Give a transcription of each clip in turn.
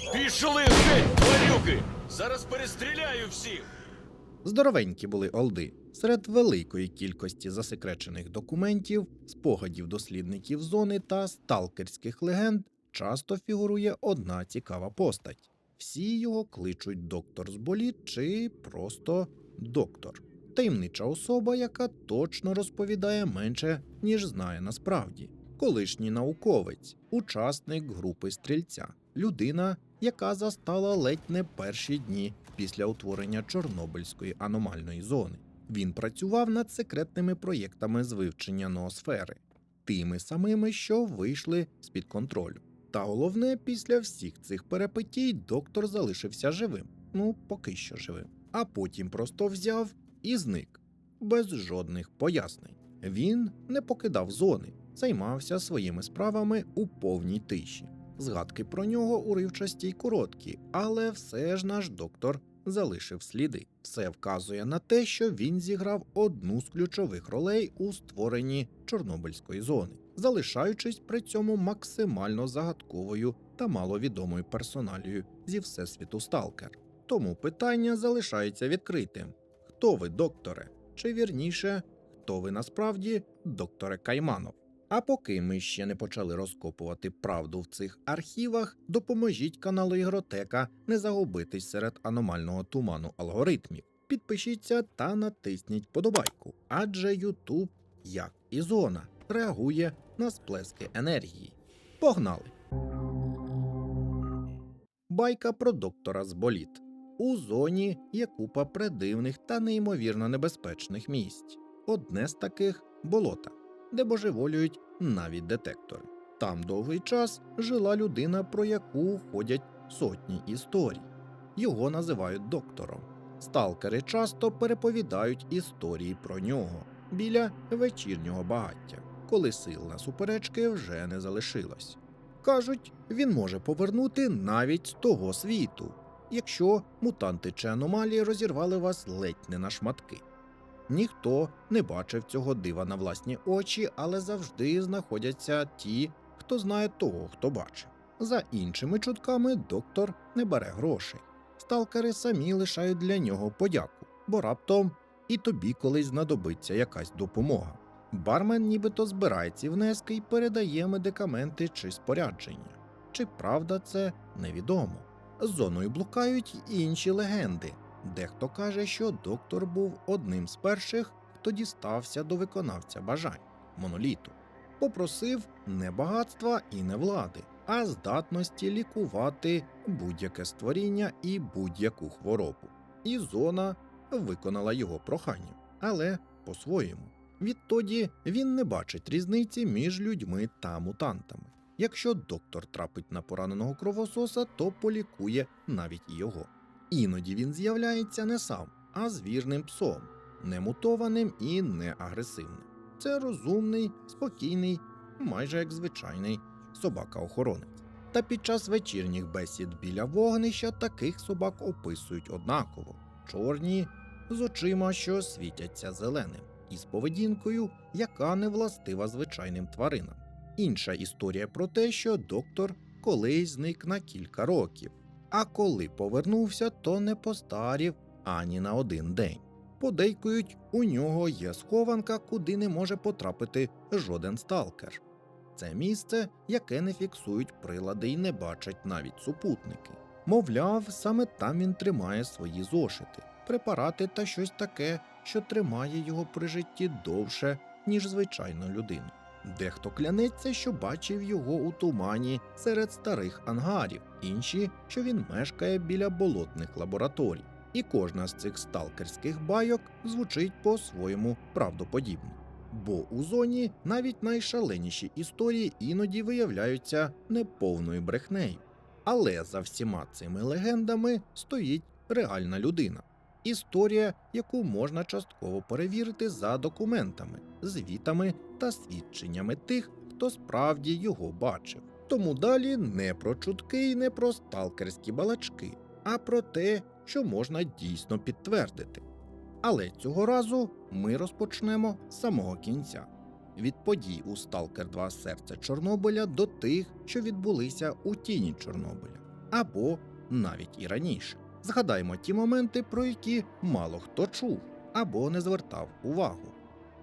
Пішли геть, тварюки! Зараз перестріляю всіх! Здоровенькі були олди. Серед великої кількості засекречених документів, спогадів дослідників зони та сталкерських легенд часто фігурує одна цікава постать. Всі його кличуть доктор з боліт чи просто доктор. Таємнича особа, яка точно розповідає менше, ніж знає насправді. Колишній науковець, учасник групи стрільця, людина, яка застала ледь не перші дні після утворення Чорнобильської аномальної зони. Він працював над секретними проєктами з вивчення ноосфери, тими самими, що вийшли з-під контролю. Та головне, після всіх цих перепитій доктор залишився живим. Ну, поки що живим. А потім просто взяв і зник без жодних пояснень. Він не покидав зони, займався своїми справами у повній тиші. Згадки про нього уривчасті й короткі, але все ж наш доктор залишив сліди. Все вказує на те, що він зіграв одну з ключових ролей у створенні Чорнобильської зони, залишаючись при цьому максимально загадковою та маловідомою персоналією зі всесвіту Сталкер. Тому питання залишається відкритим: хто ви, докторе? Чи вірніше, хто ви насправді, докторе Кайманов? А поки ми ще не почали розкопувати правду в цих архівах, допоможіть каналу Ігротека не загубитись серед аномального туману алгоритмів. Підпишіться та натисніть подобайку, адже Ютуб, як і зона, реагує на сплески енергії. Погнали! Байка про доктора з боліт. У зоні є купа придивних та неймовірно небезпечних місць. Одне з таких болота де божеволюють навіть детектори. Там довгий час жила людина, про яку ходять сотні історій. Його називають доктором. Сталкери часто переповідають історії про нього біля вечірнього багаття, коли сил на суперечки вже не залишилось. Кажуть, він може повернути навіть з того світу, якщо мутанти чи аномалії розірвали вас ледь не на шматки. Ніхто не бачив цього дива на власні очі, але завжди знаходяться ті, хто знає того, хто бачив. За іншими чутками, доктор не бере грошей. Сталкери самі лишають для нього подяку, бо раптом і тобі колись знадобиться якась допомога. Бармен нібито збирає ці внески і передає медикаменти чи спорядження. Чи правда це невідомо. Зоною блукають інші легенди. Дехто каже, що доктор був одним з перших, хто дістався до виконавця бажань моноліту. Попросив не багатства і не влади, а здатності лікувати будь-яке створіння і будь-яку хворобу. І зона виконала його прохання, але по-своєму. Відтоді він не бачить різниці між людьми та мутантами. Якщо доктор трапить на пораненого кровососа, то полікує навіть його. Іноді він з'являється не сам, а з вірним псом, не мутованим і не агресивним. Це розумний, спокійний, майже як звичайний собака-охоронець. Та під час вечірніх бесід біля вогнища таких собак описують однаково: чорні, з очима, що світяться зеленим, і з поведінкою, яка не властива звичайним тваринам. Інша історія про те, що доктор колись зник на кілька років а коли повернувся, то не постарів ані на один день. Подейкують, у нього є схованка, куди не може потрапити жоден сталкер. Це місце, яке не фіксують прилади і не бачать навіть супутники. Мовляв, саме там він тримає свої зошити, препарати та щось таке, що тримає його при житті довше, ніж звичайну людину. Дехто клянеться, що бачив його у тумані серед старих ангарів, інші, що він мешкає біля болотних лабораторій. І кожна з цих сталкерських байок звучить по-своєму правдоподібно. Бо у зоні навіть найшаленіші історії іноді виявляються неповною брехнею. Але за всіма цими легендами стоїть реальна людина. Історія, яку можна частково перевірити за документами, звітами та свідченнями тих, хто справді його бачив. Тому далі не про чутки і не про сталкерські балачки, а про те, що можна дійсно підтвердити. Але цього разу ми розпочнемо з самого кінця від подій у Сталкер 2 серце Чорнобиля до тих, що відбулися у тіні Чорнобиля. або навіть і раніше. Згадаймо ті моменти, про які мало хто чув або не звертав увагу,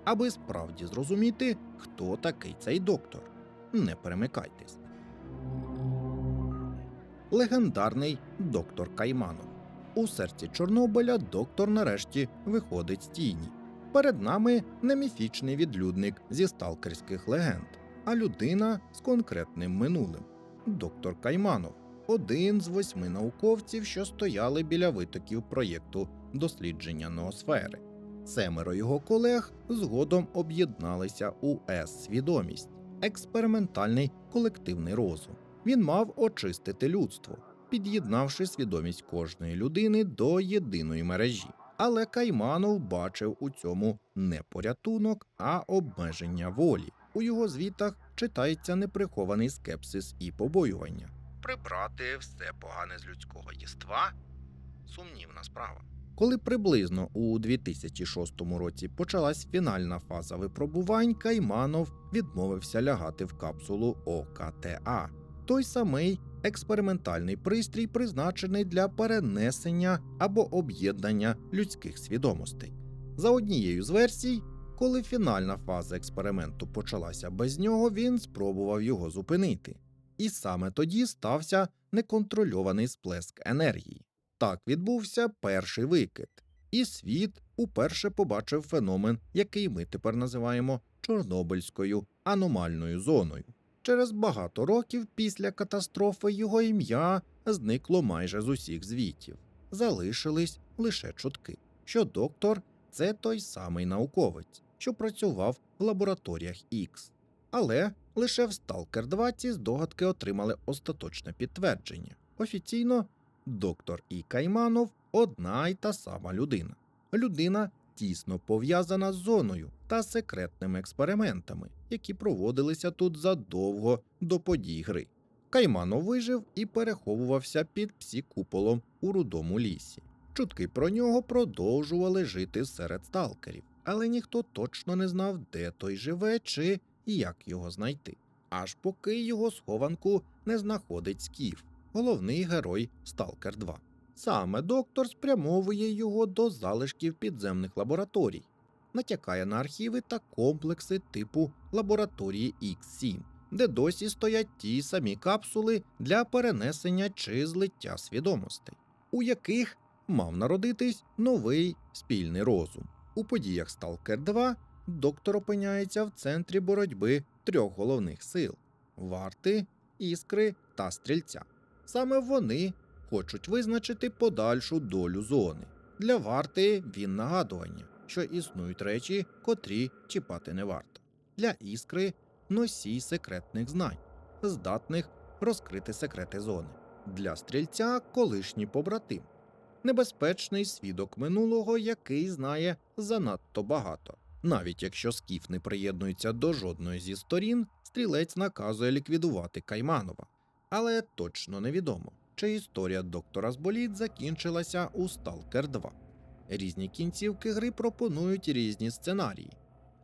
аби справді зрозуміти, хто такий цей доктор. Не перемикайтесь. Легендарний доктор Кайманов. У серці Чорнобиля доктор нарешті виходить з тіні. Перед нами не міфічний відлюдник зі сталкерських легенд, а людина з конкретним минулим. Доктор Кайманов один з восьми науковців, що стояли біля витоків проєкту дослідження ноосфери. Семеро його колег згодом об'єдналися у С-свідомість експериментальний колективний розум. Він мав очистити людство, під'єднавши свідомість кожної людини до єдиної мережі. Але Кайманов бачив у цьому не порятунок, а обмеження волі. У його звітах читається неприхований скепсис і побоювання. Прибрати все погане з людського єства сумнівна справа. Коли приблизно у 2006 році почалась фінальна фаза випробувань, Кайманов відмовився лягати в капсулу ОКТА, той самий експериментальний пристрій, призначений для перенесення або об'єднання людських свідомостей. За однією з версій, коли фінальна фаза експерименту почалася без нього, він спробував його зупинити. І саме тоді стався неконтрольований сплеск енергії. Так відбувся перший викид, і світ уперше побачив феномен, який ми тепер називаємо Чорнобильською аномальною зоною. Через багато років після катастрофи його ім'я зникло майже з усіх звітів. Залишились лише чутки, що доктор це той самий науковець, що працював в лабораторіях X. Але лише в Stalker 2 ці здогадки отримали остаточне підтвердження. Офіційно доктор І. Кайманов одна й та сама людина. Людина тісно пов'язана з зоною та секретними експериментами, які проводилися тут задовго до подій гри. Кайманов вижив і переховувався під псі-куполом у рудому лісі. Чутки про нього продовжували жити серед сталкерів, але ніхто точно не знав, де той живе чи як його знайти. Аж поки його схованку не знаходить Скіф, головний герой Сталкер 2. Саме доктор спрямовує його до залишків підземних лабораторій, натякає на архіви та комплекси типу лабораторії X7, де досі стоять ті самі капсули для перенесення чи злиття свідомостей, у яких мав народитись новий спільний розум. У подіях Сталкер 2 доктор опиняється в центрі боротьби трьох головних сил варти, іскри та стрільця. Саме вони хочуть визначити подальшу долю зони. Для варти він нагадування, що існують речі, котрі чіпати не варто. Для іскри носій секретних знань, здатних розкрити секрети зони. Для стрільця колишній побратим, небезпечний свідок минулого, який знає занадто багато. Навіть якщо скіф не приєднується до жодної зі сторін, стрілець наказує ліквідувати Кайманова. Але точно невідомо, чи історія доктора Зболіт закінчилася у Сталкер 2. Різні кінцівки гри пропонують різні сценарії,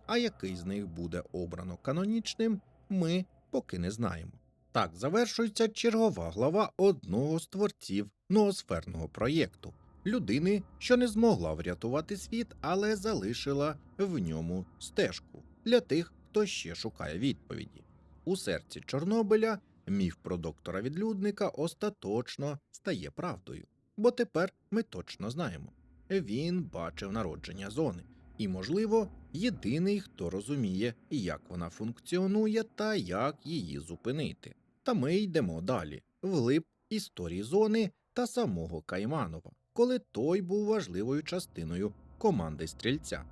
а який з них буде обрано канонічним, ми поки не знаємо. Так завершується чергова глава одного з творців ноосферного проєкту людини, що не змогла врятувати світ, але залишила в ньому стежку для тих, хто ще шукає відповіді. У серці Чорнобиля міф про доктора відлюдника остаточно стає правдою, бо тепер ми точно знаємо. Він бачив народження зони, і, можливо, єдиний, хто розуміє, як вона функціонує та як її зупинити. Та ми йдемо далі, вглиб історії зони та самого Кайманова, коли той був важливою частиною команди стрільця.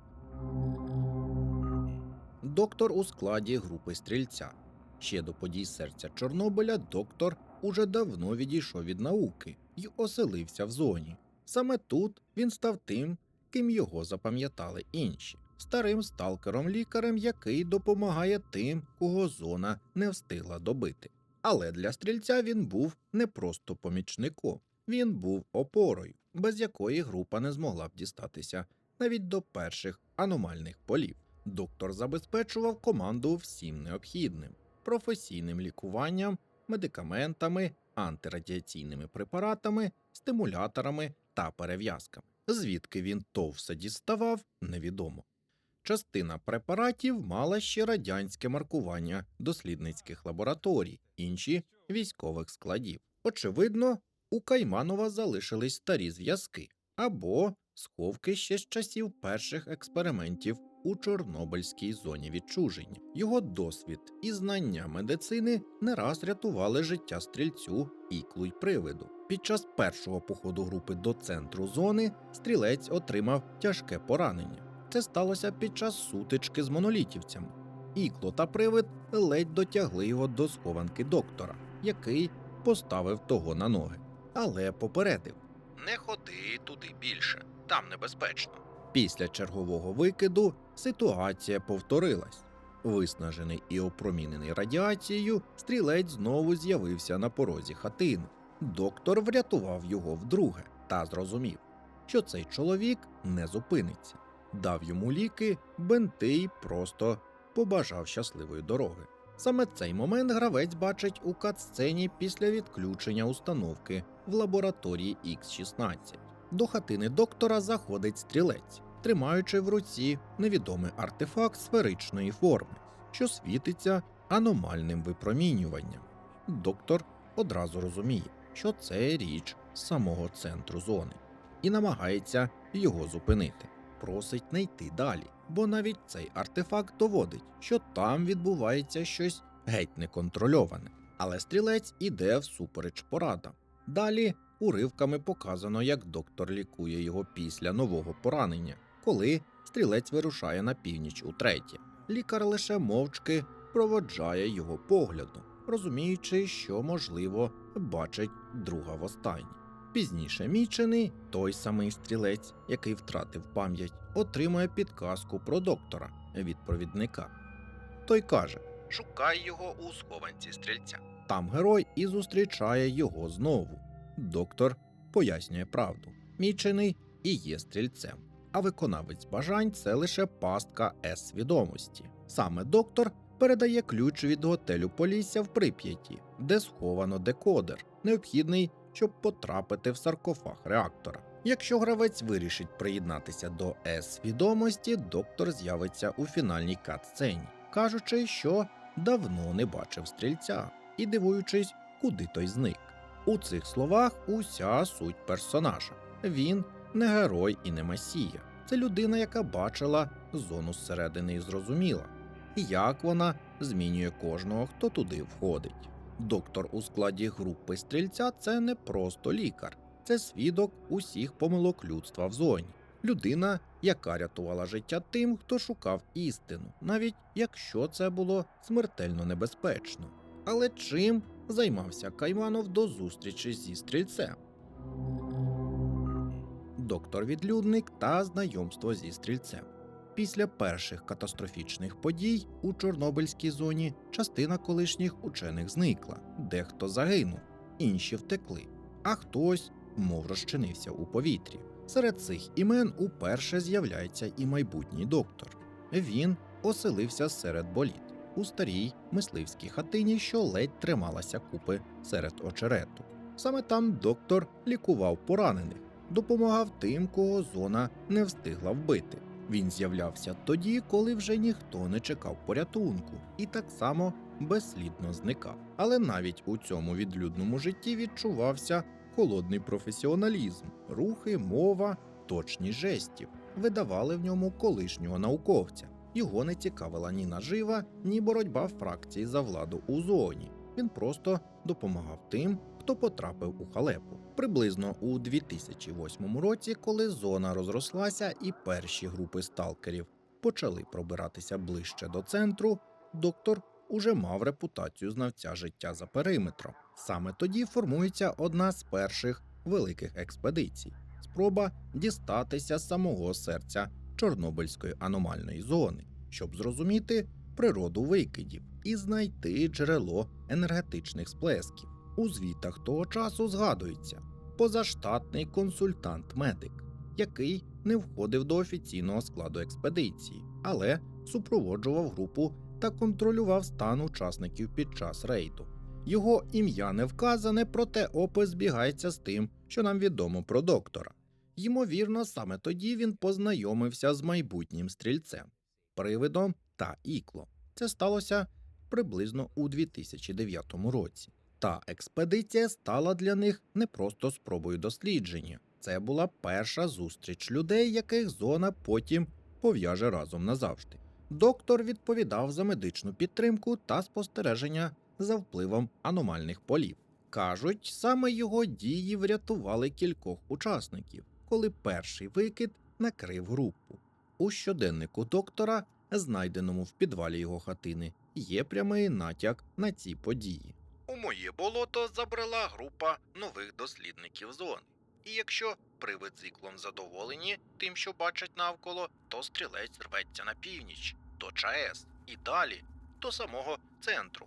Доктор у складі групи стрільця. Ще до подій серця Чорнобиля доктор уже давно відійшов від науки і оселився в зоні. Саме тут він став тим, ким його запам'ятали інші старим сталкером-лікарем, який допомагає тим, кого зона не встигла добити. Але для стрільця він був не просто помічником, він був опорою, без якої група не змогла б дістатися навіть до перших аномальних полів. Доктор забезпечував команду всім необхідним професійним лікуванням, медикаментами антирадіаційними препаратами, стимуляторами та перев'язками. Звідки він то все діставав, невідомо. Частина препаратів мала ще радянське маркування дослідницьких лабораторій, інші військових складів. Очевидно, у Кайманова залишились старі зв'язки або сховки ще з часів перших експериментів у Чорнобильській зоні відчуження. Його досвід і знання медицини не раз рятували життя стрільцю іклу й привиду. Під час першого походу групи до центру зони стрілець отримав тяжке поранення. Це сталося під час сутички з монолітівцями. Ікло та привид ледь дотягли його до схованки доктора, який поставив того на ноги, але попередив: Не ходи туди більше, там небезпечно. Після чергового викиду ситуація повторилась. Виснажений і опромінений радіацією, стрілець знову з'явився на порозі хатини. Доктор врятував його вдруге та зрозумів, що цей чоловік не зупиниться, дав йому ліки, бенти й просто побажав щасливої дороги. Саме цей момент гравець бачить у катсцені після відключення установки в лабораторії X16. До хатини доктора заходить стрілець, тримаючи в руці невідомий артефакт сферичної форми, що світиться аномальним випромінюванням. Доктор одразу розуміє, що це річ самого центру зони, і намагається його зупинити. Просить не йти далі, бо навіть цей артефакт доводить, що там відбувається щось геть неконтрольоване. Але стрілець іде всупереч порадам. Далі уривками показано, як доктор лікує його після нового поранення, коли стрілець вирушає на північ утретє. Лікар лише мовчки проводжає його поглядом, розуміючи, що, можливо, бачить друга востаннє. Пізніше мічений, той самий стрілець, який втратив пам'ять, отримує підказку про доктора від провідника. Той каже: Шукай його у схованці стрільця. Там герой і зустрічає його знову. Доктор пояснює правду: мічений і є стрільцем, а виконавець бажань це лише пастка С-свідомості. Саме доктор передає ключ від готелю Полісся в Прип'яті, де сховано декодер, необхідний щоб потрапити в саркофаг реактора. Якщо гравець вирішить приєднатися до С-свідомості, доктор з'явиться у фінальній кат-сцені, кажучи, що давно не бачив стрільця, і дивуючись, куди той зник. У цих словах уся суть персонажа. Він не герой і не масія. Це людина, яка бачила зону зсередини і зрозуміла, як вона змінює кожного, хто туди входить. Доктор у складі групи стрільця це не просто лікар, це свідок усіх помилок людства в зоні. Людина, яка рятувала життя тим, хто шукав істину, навіть якщо це було смертельно небезпечно. Але чим займався Кайманов до зустрічі зі стрільцем? Доктор відлюдник та знайомство зі стрільцем. Після перших катастрофічних подій у Чорнобильській зоні частина колишніх учених зникла, дехто загинув, інші втекли, а хтось, мов розчинився у повітрі. Серед цих імен уперше з'являється і майбутній доктор. Він оселився серед боліт у старій мисливській хатині, що ледь трималася купи серед очерету. Саме там доктор лікував поранених, допомагав тим, кого зона не встигла вбити. Він з'являвся тоді, коли вже ніхто не чекав порятунку, і так само безслідно зникав. Але навіть у цьому відлюдному житті відчувався холодний професіоналізм, рухи, мова, точність жестів видавали в ньому колишнього науковця. Його не цікавила ні нажива, ні боротьба фракції за владу у зоні. Він просто допомагав тим, хто потрапив у халепу. Приблизно у 2008 році, коли зона розрослася і перші групи сталкерів почали пробиратися ближче до центру, доктор уже мав репутацію знавця життя за периметром. Саме тоді формується одна з перших великих експедицій спроба дістатися самого серця Чорнобильської аномальної зони, щоб зрозуміти природу викидів і знайти джерело енергетичних сплесків. У звітах того часу згадується позаштатний консультант-медик, який не входив до офіційного складу експедиції, але супроводжував групу та контролював стан учасників під час рейду. Його ім'я не вказане, проте опис збігається з тим, що нам відомо про доктора. Ймовірно, саме тоді він познайомився з майбутнім стрільцем, привидом та іклом. Це сталося приблизно у 2009 році. Та експедиція стала для них не просто спробою дослідження. Це була перша зустріч людей, яких зона потім пов'яже разом назавжди. Доктор відповідав за медичну підтримку та спостереження за впливом аномальних полів. Кажуть, саме його дії врятували кількох учасників, коли перший викид накрив групу. У щоденнику доктора, знайденому в підвалі його хатини, є прямий натяк на ці події. У моє болото забрела група нових дослідників зони. І якщо привид з іклом задоволені тим, що бачать навколо, то стрілець рветься на північ, до ЧАЕС і далі до самого центру.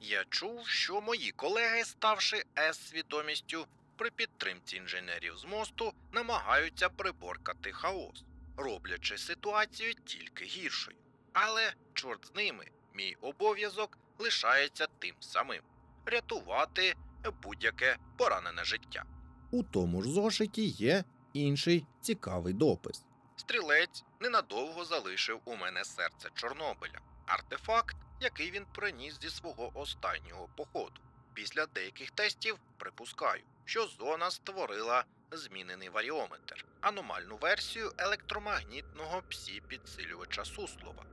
Я чув, що мої колеги, ставши С-свідомістю, при підтримці інженерів з мосту намагаються приборкати хаос, роблячи ситуацію тільки гіршою. Але чорт з ними, мій обов'язок лишається тим самим рятувати будь-яке поранене життя. У тому ж зошиті є інший цікавий допис. Стрілець ненадовго залишив у мене серце Чорнобиля, артефакт, який він приніс зі свого останнього походу. Після деяких тестів припускаю, що зона створила змінений варіометр, аномальну версію електромагнітного псі-підсилювача Суслова,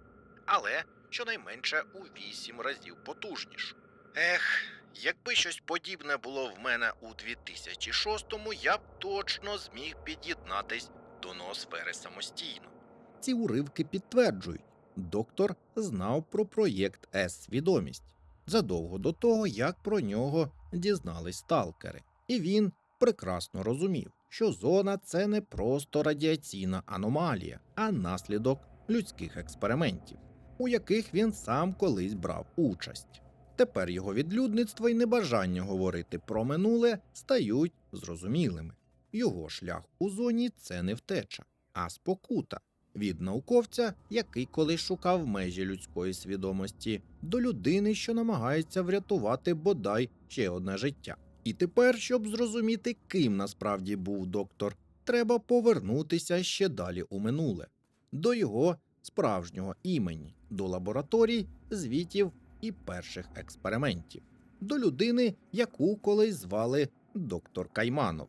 але щонайменше у вісім разів потужнішу. Ех, якби щось подібне було в мене у 2006-му, я б точно зміг під'єднатись до ноосфери самостійно. Ці уривки підтверджують, доктор знав про проєкт С-свідомість задовго до того, як про нього дізнались сталкери. І він прекрасно розумів, що зона це не просто радіаційна аномалія, а наслідок людських експериментів, у яких він сам колись брав участь. Тепер його відлюдництво і небажання говорити про минуле стають зрозумілими. Його шлях у зоні це не втеча, а спокута від науковця, який колись шукав межі людської свідомості, до людини, що намагається врятувати бодай ще одне життя. І тепер, щоб зрозуміти, ким насправді був доктор, треба повернутися ще далі у минуле, до його справжнього імені, до лабораторій, звітів і перших експериментів, до людини, яку колись звали доктор Кайманов.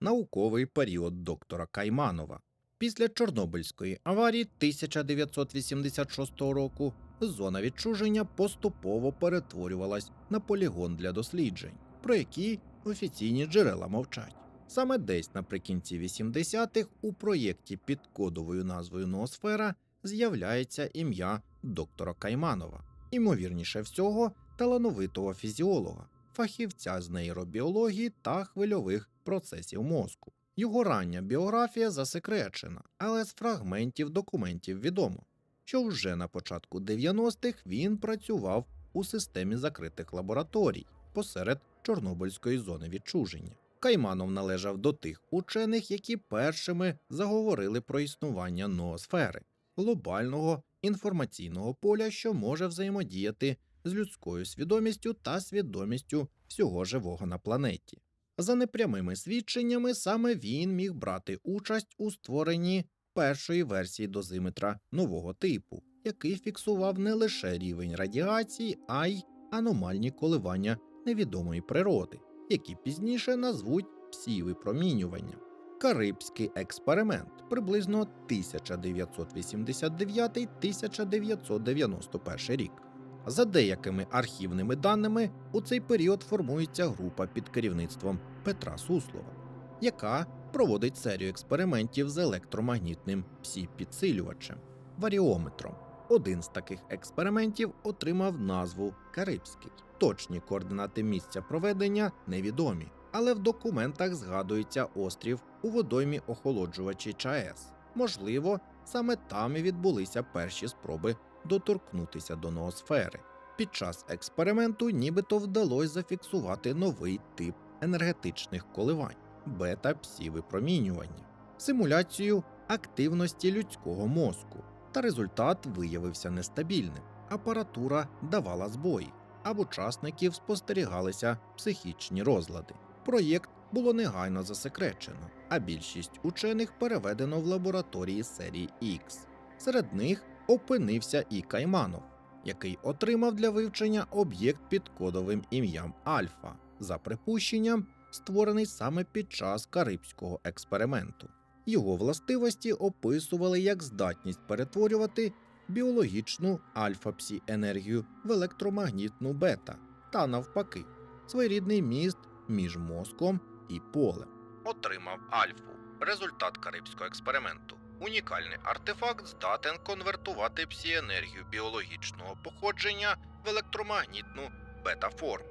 Науковий період доктора Кайманова. Після Чорнобильської аварії 1986 року зона відчуження поступово перетворювалась на полігон для досліджень, про які офіційні джерела мовчать. Саме десь наприкінці 80-х у проєкті під кодовою назвою Ноосфера з'являється ім'я доктора Кайманова, імовірніше всього, талановитого фізіолога, фахівця з нейробіології та хвильових процесів мозку. Його рання біографія засекречена, але з фрагментів документів відомо, що вже на початку 90-х він працював у системі закритих лабораторій посеред Чорнобильської зони відчуження. Кайманов належав до тих учених, які першими заговорили про існування ноосфери глобального інформаційного поля, що може взаємодіяти з людською свідомістю та свідомістю всього живого на планеті. За непрямими свідченнями, саме він міг брати участь у створенні першої версії дозиметра нового типу, який фіксував не лише рівень радіації, а й аномальні коливання невідомої природи, які пізніше назвуть псі-випромінюванням. Карибський експеримент приблизно 1989-1991 рік. За деякими архівними даними, у цей період формується група під керівництвом Петра Суслова, яка проводить серію експериментів з електромагнітним псі-підсилювачем варіометром. Один з таких експериментів отримав назву Карибський. Точні координати місця проведення невідомі, але в документах згадується острів у водоймі охолоджувачі ЧАЕС. Можливо, саме там і відбулися перші спроби доторкнутися до ноосфери. Під час експерименту нібито вдалося зафіксувати новий тип енергетичних коливань бета-псі-випромінювання, симуляцію активності людського мозку, та результат виявився нестабільним. апаратура давала збої, а в учасників спостерігалися психічні розлади. Проєкт було негайно засекречено, а більшість учених переведено в лабораторії серії X. Серед них опинився і Кайманов, який отримав для вивчення об'єкт під кодовим ім'ям Альфа, за припущенням, створений саме під час карибського експерименту. Його властивості описували як здатність перетворювати біологічну альфа-псі енергію в електромагнітну бета та навпаки, своєрідний міст між мозком і полем. Отримав альфу. Результат карибського експерименту. Унікальний артефакт здатен конвертувати псі-енергію біологічного походження в електромагнітну бета-форму.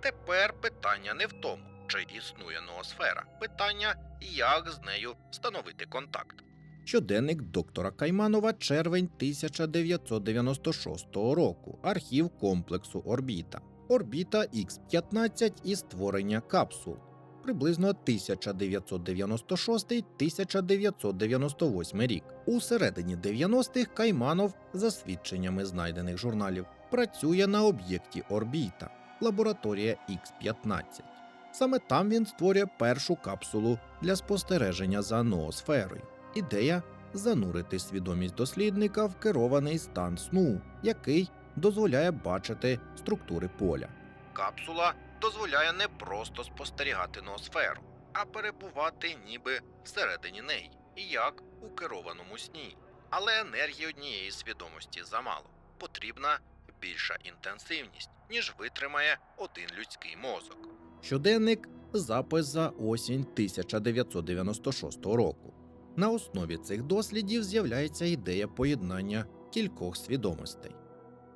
Тепер питання не в тому, чи існує ноосфера, питання, як з нею встановити контакт. Щоденник доктора Кайманова, червень 1996 року. Архів комплексу Орбіта. Орбіта Х-15 і створення капсул. Приблизно 1996-1998 рік. У середині 90-х Кайманов, за свідченнями знайдених журналів, працює на об'єкті Орбіта, лабораторія Х-15. Саме там він створює першу капсулу для спостереження за ноосферою. Ідея занурити свідомість дослідника в керований стан сну, який дозволяє бачити структури поля. Капсула дозволяє не просто спостерігати ноосферу, а перебувати ніби всередині неї, і як у керованому сні. Але енергії однієї свідомості замало. Потрібна більша інтенсивність, ніж витримає один людський мозок. Щоденник запис за осінь 1996 року. На основі цих дослідів з'являється ідея поєднання кількох свідомостей.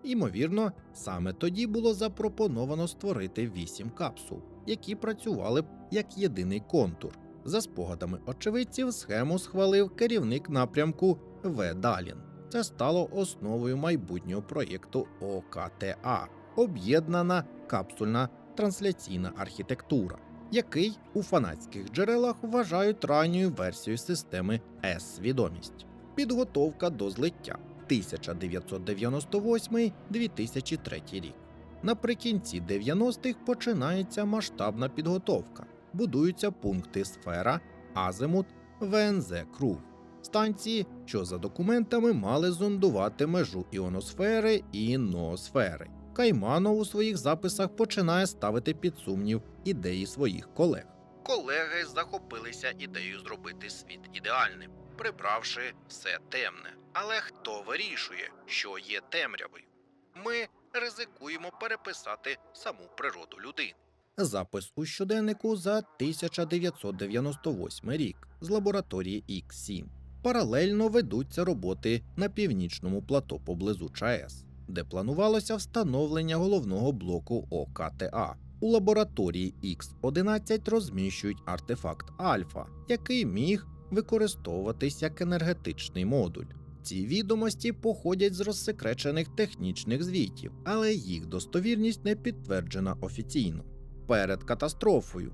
Ймовірно, саме тоді було запропоновано створити вісім капсул, які працювали б як єдиний контур. За спогадами очевидців, схему схвалив керівник напрямку В. Далін. Це стало основою майбутнього проєкту ОКТА об'єднана капсульна трансляційна архітектура, який у фанатських джерелах вважають ранньою версією системи С-свідомість. Підготовка до злиття 1998-2003 рік. Наприкінці 90-х починається масштабна підготовка. Будуються пункти Сфера, Азимут, ВНЗ Круг. Станції, що за документами мали зондувати межу іоносфери і ноосфери. Кайманов у своїх записах починає ставити під сумнів ідеї своїх колег. Колеги захопилися ідеєю зробити світ ідеальним, прибравши все темне. Але хто вирішує, що є темрявою? Ми ризикуємо переписати саму природу людини. Запис у щоденнику за 1998 рік з лабораторії X7. Паралельно ведуться роботи на північному плато поблизу ЧАЕС, де планувалося встановлення головного блоку ОКТА. У лабораторії X11 розміщують артефакт Альфа, який міг використовуватись як енергетичний модуль. Ці відомості походять з розсекречених технічних звітів, але їх достовірність не підтверджена офіційно. Перед катастрофою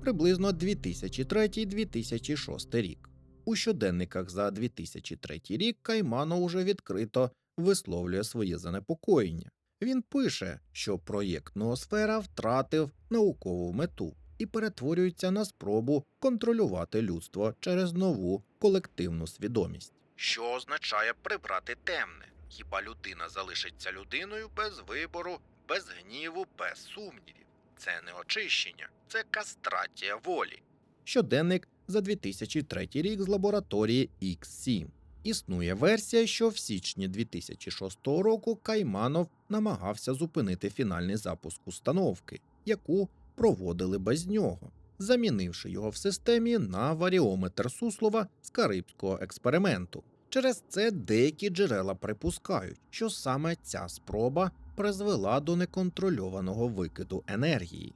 приблизно 2003-2006 рік. У щоденниках за 2003 рік Каймано уже відкрито висловлює своє занепокоєння. Він пише, що проєкт Ноосфера втратив наукову мету і перетворюється на спробу контролювати людство через нову колективну свідомість. Що означає прибрати темне? Хіба людина залишиться людиною без вибору, без гніву, без сумнівів? Це не очищення, це кастрація волі. Щоденник за 2003 рік з лабораторії X7. Існує версія, що в січні 2006 року Кайманов намагався зупинити фінальний запуск установки, яку проводили без нього, замінивши його в системі на варіометр Суслова з карибського експерименту. Через це деякі джерела припускають, що саме ця спроба призвела до неконтрольованого викиду енергії,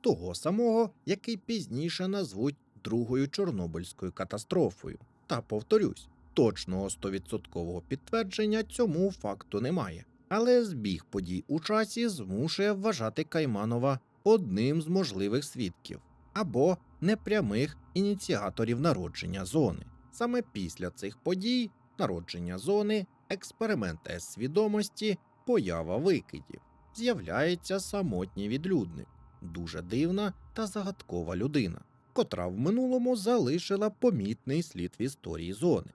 того самого, який пізніше назвуть другою Чорнобильською катастрофою. Та повторюсь, точного 100% підтвердження цьому факту немає. Але збіг подій у часі змушує вважати Кайманова одним з можливих свідків або непрямих ініціаторів народження зони. Саме після цих подій народження зони, експеримент С-свідомості поява викидів. З'являється самотній відлюдник, дуже дивна та загадкова людина, котра в минулому залишила помітний слід в історії зони.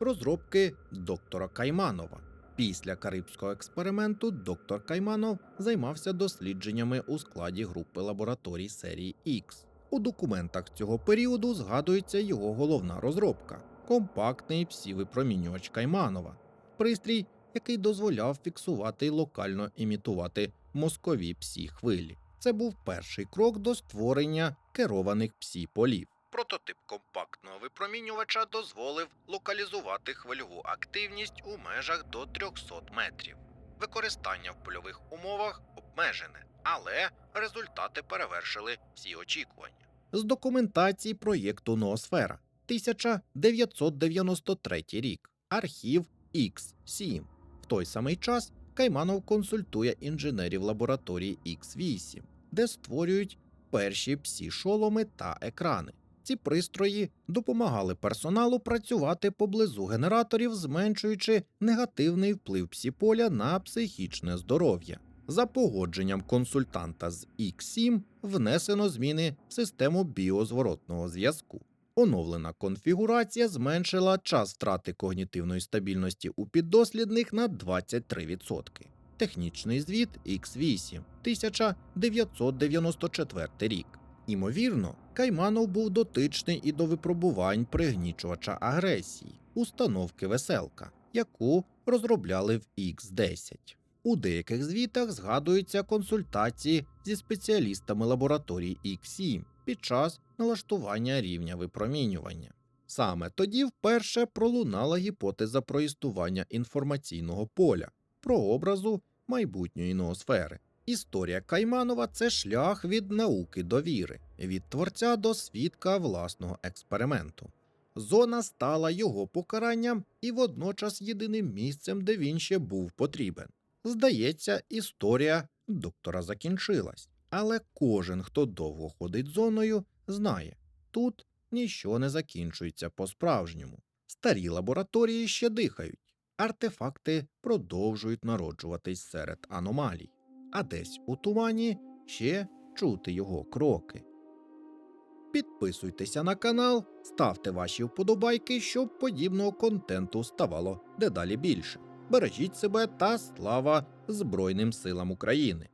Розробки доктора Кайманова. Після карибського експерименту доктор Кайманов займався дослідженнями у складі групи лабораторій серії X. У документах цього періоду згадується його головна розробка компактний псі-випромінювач Кайманова, пристрій, який дозволяв фіксувати і локально імітувати мозкові псі хвилі. Це був перший крок до створення керованих псі полів. Прототип компактного випромінювача дозволив локалізувати хвильову активність у межах до 300 метрів. Використання в польових умовах обмежене, але результати перевершили всі очікування. З документації проєкту Ноосфера 1993 рік. Архів X7. В той самий час Кайманов консультує інженерів лабораторії X8, де створюють перші псі шоломи та екрани. Ці пристрої допомагали персоналу працювати поблизу генераторів, зменшуючи негативний вплив псіполя на психічне здоров'я. За погодженням консультанта з X7 внесено зміни в систему біозворотного зв'язку. Оновлена конфігурація зменшила час втрати когнітивної стабільності у піддослідних на 23%. Технічний звіт X8 1994 рік. Імовірно, Кайманов був дотичний і до випробувань пригнічувача агресії, установки веселка, яку розробляли в X10. У деяких звітах згадуються консультації зі спеціалістами лабораторії X7 під час налаштування рівня випромінювання. Саме тоді вперше пролунала гіпотеза про існування інформаційного поля, прообразу майбутньої ноосфери. Історія Кайманова це шлях від науки до віри, від творця до свідка власного експерименту. Зона стала його покаранням і водночас єдиним місцем, де він ще був потрібен. Здається, історія доктора закінчилась, але кожен, хто довго ходить зоною, знає тут ніщо не закінчується по-справжньому. Старі лабораторії ще дихають, артефакти продовжують народжуватись серед аномалій, а десь у тумані ще чути його кроки. Підписуйтеся на канал, ставте ваші вподобайки, щоб подібного контенту ставало дедалі більше. Бережіть себе та слава Збройним силам України!